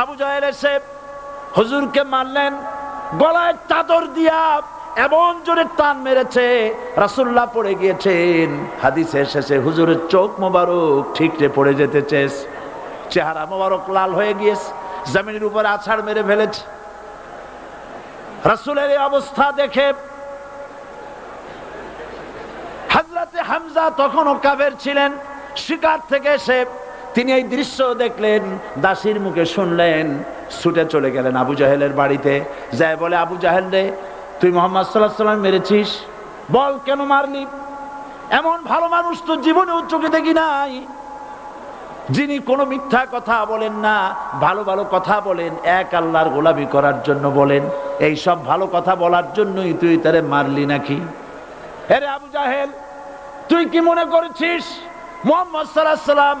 আবু জাহেল এসে হুজুরকে মারলেন, গলায় চাদর দিয়া এমন জোরে টান মেরেছে রাসুল্লাহ পড়ে গিয়েছেন। হাদিসে শেষে হুজুরের চোখ মোবারক ঠিকরে পড়ে যেতে চেস চেহারা মোবারক লাল হয়ে গিয়েছে, জমিনের উপর আছাড় মেরে ফেলেছে। রাসুলের এই অবস্থা দেখে হাজরাতে হামজা তখনও কাবের ছিলেন, শিকার থেকে এসে তিনি এই দৃশ্য দেখলেন, দাসির মুখে শুনলেন, ছুটে চলে গেলেন আবু জাহেলের বাড়িতে। যায় বলে, আবু জাহেল রে, তুই মোহাম্মদ সাল্লাহ সাল্লাম মেরেছিস? বল, কেন মারলি? এমন ভালো মানুষ তো জীবনে চোখে দেখি নাই। যিনি কোনো মিথ্যা কথা বলেন না, ভালো ভালো কথা বলেন, এক আল্লাহর গোলামি করার জন্য বলেন। এই সব ভালো কথা বলার জন্যই তুই তারে মারলি নাকি? আরে আবু জাহেল, তুই কি মনে করেছিস? মোহাম্মদ সাল্লাহ সাল্লাম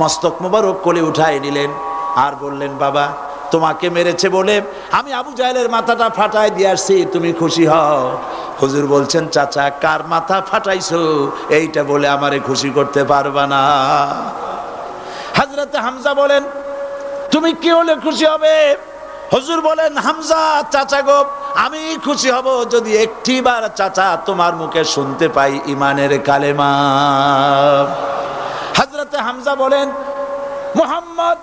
মস্তক মোবারক কোলে উঠাই নিলেন আর বললেন, বাবা, তোমাকে মেরেছে বলে আমি আবু জাহেলের মাথাটা ফাটাই দিয়ে আসছি, তুমি খুশি হও। হুজুর বলছেন, চাচা, কার মাথা ফাটাইছো? এইটা বলে আমারে খুশি করতে পারবা না। হাজরাতে হামজা বলেন, তুমি কি হলে খুশি হবে? হুজুর বলেন, হামজা, চাচা গো, আমি খুশি হব যদি একটিবার চাচা তোমার মুখে শুনতে পাই ইমানের কালেমা। হাজরাতে হামজা বলেন, মোহাম্মদ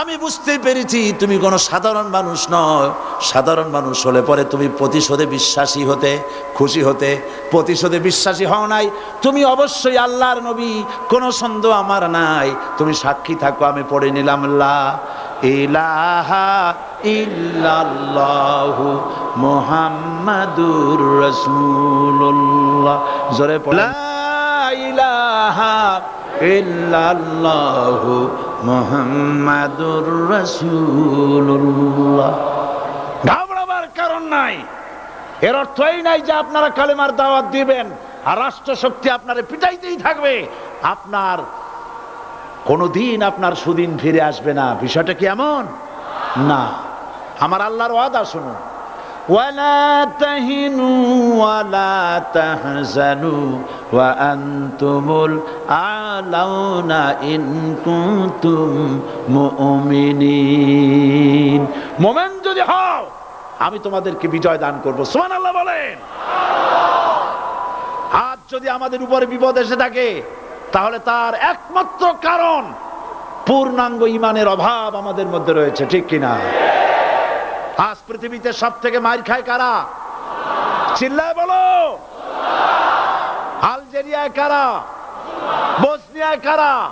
আমি বুঝতে পেরেছি তুমি কোনো সাধারণ মানুষ নয়। সাধারণ মানুষ হলে পরে তুমি প্রতিশোধে বিশ্বাসী হতে, খুশি হতে, প্রতিশোধে বিশ্বাসী হও নাই। তুমি অবশ্যই আল্লাহর নবী, কোনো সন্দেহ আমার নাই। তুমি সাক্ষী থাকো, আমি পড়ে নিলাম, লা রাসূলুল্লাহ। জোরে পড়ে ইলাহা ইল্লাল্লাহু মুহাম্মাদুর রাসূলুল্লাহ ঘাবড়াবার কারণ নাই এর অর্থ এই নাই যে আপনারা কালেমার দাওয়াত দিবেন আর রাষ্ট্র শক্তি আপনারে পিটাইতেই থাকবে আপনার কোনোদিন আপনার সুদিন ফিরে আসবে না বিষয়টা কি এমন না আমার আল্লাহর ওয়াদা শুনুন ولا تهنوا ولا تحزنوا ওয়ান্তুমুল আলাউনা ইন কুনতুম মুমিনিন যদি হও, আমি তোমাদেরকে বিজয় দান করব। আল্লাহ বলেন। আজ যদি আমাদের উপরে বিপদ এসে থাকে, তাহলে তার একমাত্র কারণ পূর্ণাঙ্গ ইমানের অভাব আমাদের মধ্যে রয়েছে, ঠিক কিনা? আজ পৃথিবীতে সব থেকে মার খায় কারা? চিল্লায় বলো। আলজেরিয়ায় কারা? বসনিয়ায় কারা?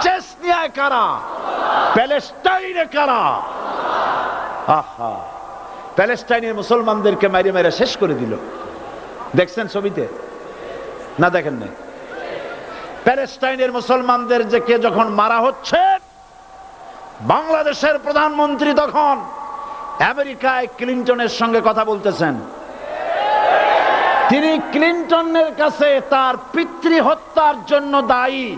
চেসনিয়ায় কারা? প্যালেস্টাইনে কারা? আহা। প্যালেস্টাইনের মুসলমানদেরকে মেরে মেরে শেষ করে দিল। দেখছেন ছবিতে? না দেখেন নাই? প্যালেস্টাইনের মুসলমানদের যে কে যখন মারা হচ্ছে, বাংলাদেশের প্রধানমন্ত্রী তখন আমেরিকায় ক্লিন্টনের সঙ্গে কথা বলতেছেন। তিনি ক্লিন্টনের কাছে তার পিতৃ হত্যার জন্য দায়ী।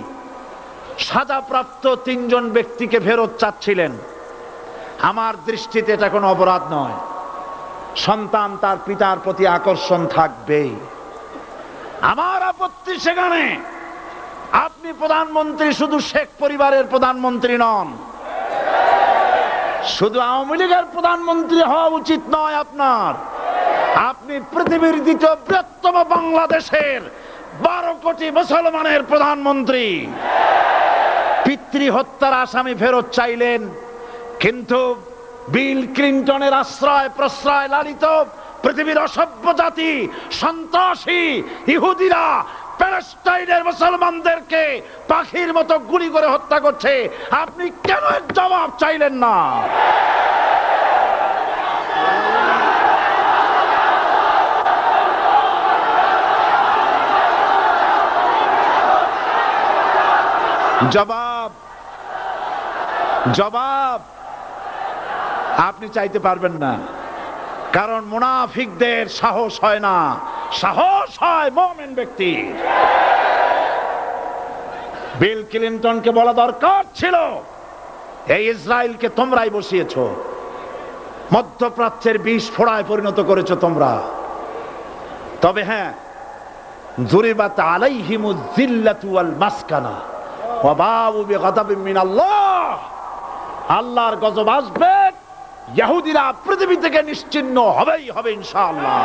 সাজাপ্রাপ্ত তিনজন ব্যক্তিকে ফেরত চাচ্ছিলেন। আমার দৃষ্টিতে এটা কোনো অপরাধ নয়। সন্তান তার পিতার প্রতি আকর্ষণ থাকবেই। আমার আপত্তি সেখানে। আপনি প্রধানমন্ত্রী, শুধু শেখ পরিবারের প্রধানমন্ত্রী নন। শুধু আওয়ামী লীগের প্রধানমন্ত্রী হওয়া উচিত নয় আপনার। আপনি পৃথিবীর দ্বিতীয় বৃহত্তম বাংলাদেশের বারো কোটি মুসলমানের প্রধানমন্ত্রী। পিতৃ হত্যার আসামি ফেরত চাইলেন, কিন্তু বিল ক্লিন্টনের আশ্রয় প্রশ্রয় লালিত পৃথিবীর অসভ্য জাতি, সন্ত্রাসী, ইহুদিরা, প্যালেস্টাইনের মুসলমানদেরকে পাখির মতো গুলি করে হত্যা করছে। আপনি কেন জবাব চাইলেন না? জবাব। জবাব। আপনি চাইতে পারবেন না। কারণ মুনাফিকদের সাহস হয় না। সাহস হয় মোমেন ব্যক্তি। বিল ক্লিন্টনকে বলা দরকার ছিল। এই ইসরায়েলকে তোমরাই বসিয়েছ। মধ্যপ্রাচ্যের বিষ ফোড়ায় পরিণত করেছ তোমরা। তবে হ্যাঁ জুরিবাত আলাইহিমু জিল্লাতু ওয়াল মাসকানা। আল্লাহর গজব আসবে ইহুদিরা পৃথিবী থেকে নিশ্চিন্ন হবেই হবে ইনশাআল্লাহ।